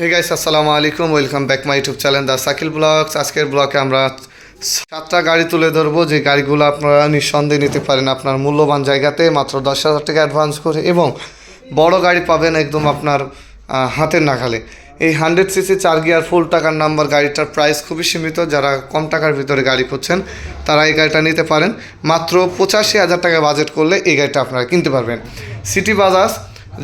হে guys আসসালামু আলাইকুম welcome back my YouTube channel the Sakil vlogs আজকের ব্লগে আমরা সাতটা গাড়ি তুলে ধরবো। যে গাড়িগুলো আপনারা নিঃসন্দেহে নিতে পারেন আপনার মূল্যবান জায়গাতে, মাত্র দশ হাজার টাকা অ্যাডভান্স করে এবং বড় গাড়ি পাবেন একদম আপনার হাতের নাগালে। এই হান্ড্রেড সিসি চার গিয়ার ফুল টাকার নাম্বার গাড়িটার প্রাইস খুবই সীমিত। যারা কম টাকার ভিতরে গাড়ি খুঁজছেন, তারা এই গাড়িটা নিতে পারেন। মাত্র পঁচাশি হাজার টাকা বাজেট করলে এই গাড়িটা আপনারা কিনতে পারবেন। সিটি বাজাজ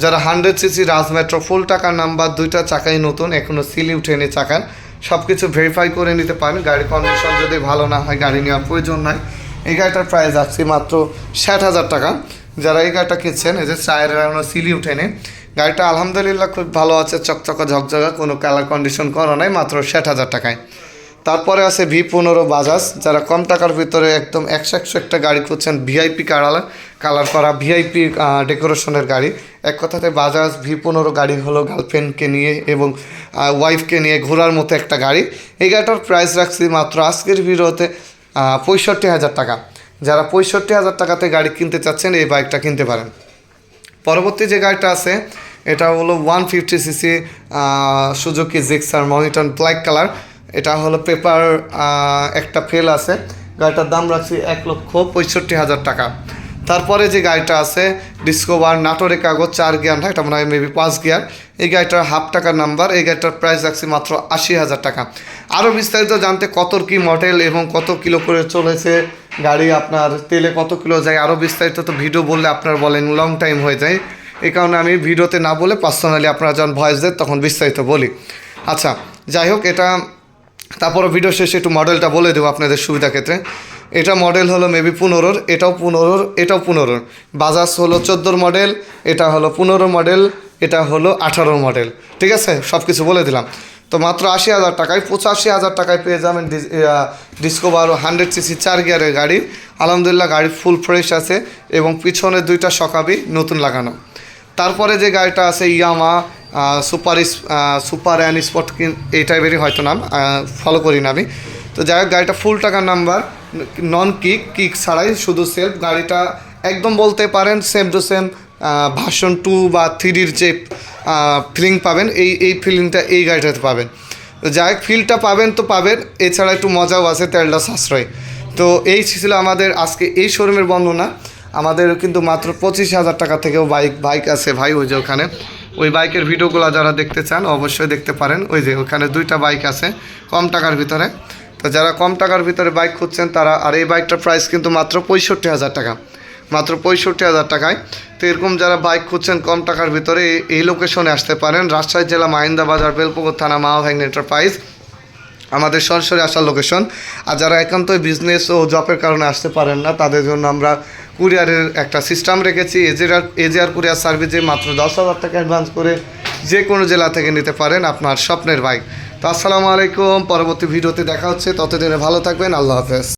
যারা হান্ড্রেড সিসি রাজ মেট্রো ফুল টাকার নাম্বার দুইটা চাকাই নতুন এখনও সিলি উঠেনি চাকার। সব কিছু ভেরিফাই করে নিতে পারেন। গাড়ির কন্ডিশন যদি ভালো না হয়, গাড়ি নেওয়ার প্রয়োজন নাই। এই গাড়িটার প্রাইস আসছে মাত্র ষাট হাজার টাকা। যারা এই গাড়িটা কিনছেন, এই যে চায়ের এখনও সিলি উঠেনি। গাড়িটা আলহামদুলিল্লাহ খুব ভালো আছে, চকচকা ঝকঝকা, কোনো কালার কন্ডিশন করা নাই, মাত্র ষাট হাজার টাকায়। তারপরে আছে ভি পনেরো বাজাজ যারা কম টাকার ভিতরে একদম একশো একশো একটা গাড়ি খুঁজছেন ভিআইপি কালার কালার করা ভিআইপি ডেকোরেশনের গাড়ি। এক কথাতে বাজাজ ভি পনেরো গাড়ি হলো গার্লফ্রেন্ডকে নিয়ে এবং ওয়াইফকে নিয়ে ঘোরার মতো একটা গাড়ি। এই গাড়িটার প্রাইস রাখছি মাত্র আজকের ভিডিওতে পঁয়ষট্টি হাজার টাকা। যারা পঁয়ষট্টি হাজার টাকাতে গাড়ি কিনতে চাচ্ছেন, এই বাইকটা কিনতে পারেন। পরবর্তী যে গাড়িটা আছে, এটা হলো one fifty CC Suzuki Gixxer মনিটন black colour এটা হলো পেপার একটা ফেল আছে। গাড়িটার দাম রাখছি এক লক্ষ পঁয়ষট্টি হাজার টাকা। তারপরে যে গাড়িটা আছে ডিসকোভার নাটোরে কাগজ, চার গিয়ার না এটা মনে হয় মেবি পাঁচ গিয়ার, এই গাড়িটার হাফ টাকার নাম্বার এই গাড়িটার প্রাইস রাখছি মাত্র আশি হাজার টাকা। আরও বিস্তারিত জানতে কত কি মডেল এবং কত কিলো করে চলেছে গাড়ি আপনার, তেলে কত কিলো যায় আরও বিস্তারিত তো ভিডিও বললে আপনার বলেন লং টাইম হয়ে যায়। এই কারণে আমি ভিডিওতে না বলে পার্সোনালি আপনারা যখন ভয়েস দেন তখন বিস্তারিত বলি। আচ্ছা যাই হোক, এটা তারপরে ভিডিও শেষে একটু মডেলটা বলে দেবো আপনাদের সুবিধা ক্ষেত্রে। এটা মডেল হলো মেবি পনেরোর, এটাও পনেরোর এটাও পনেরোর। বাজাজ হলো চোদ্দোর মডেল এটা হলো পনেরো মডেল এটা হলো আঠারোর মডেল ঠিক আছে? সব কিছু বলে দিলাম। তো মাত্র আশি হাজার টাকায়, পঁচাশি হাজার টাকায় পেয়ে যাবেন ডিসকোভার হান্ড্রেড সিসি চার গিয়ারের গাড়ি। আলহামদুলিল্লাহ, গাড়ি ফুল ফ্রেশ আছে এবং পিছনে দুইটা সকাবি নতুন লাগানো। তারপরে যে গাড়িটা আছে Yamaha super super and spot এই টাইপেরই হয়তো নাম ফলো করি না আমি। তো যাই হোক, গাড়িটা ফুল টাকার নাম্বার নন কিক কিক ছাড়াই শুধু সেলফ গাড়িটা একদম বলতে পারেন same to same version two বা থ্রির যে ফিলিং পাবেন, এই এই ফিলিংটা এই গাড়িটাতে পাবেন। তো যাই ফিলটা পাবেন তো পাবেন, এছাড়া একটু মজাও আছে তেলটা সাশ্রয়। তো এই ছিল আমাদের আজকে এই শোরুমের বর্ণনা। আমাদের কিন্তু মাত্র পঁচিশ হাজার টাকা থেকেও বাইক বাইক আছে ভাই, ওই যে ওখানে। ওই বাইকের ভিডিওগুলো যারা দেখতে চান, অবশ্যই দেখতে পারেন। ওই যে ওখানে দুইটা বাইক আছে, কম টাকার ভিতরে। তো যারা কম টাকার ভিতরে বাইক খুঁজছেন, তারা আর এই বাইকটার প্রাইস কিন্তু মাত্র পঁয়ষট্টি হাজার টাকা। মাত্র পঁয়ষট্টি হাজার টাকায়। তো এরকম যারা বাইক খুঁজছেন, কম টাকার ভিতরে এই- লোকেশনে আসতে পারেন। রাজশাহী জেলা মাহিন্দা বাজার, বেলপুকুর থানা মা মাহভ্যাং এন্টারপ্রাইজ আমাদের সরাসরি আসার লোকেশন আর যারা একান্তই বিজনেস ও জবের কারণে আসতে পারেন না, তাদের জন্য আমরা কুরিয়ারের একটা সিস্টেম রেখেছি। এজেআর এজেআর কুরিয়ার সার্ভিসে মাত্র দশ হাজার টাকা অ্যাডভান্স করে যে কোনো জেলা থেকে নিতে পারেন আপনার স্বপ্নের বাইক। তো আসসালামু আলাইকুম, পরবর্তী ভিডিওতে দেখা হচ্ছে। ততদিনে ভালো থাকবেন, আল্লাহ হাফেজ।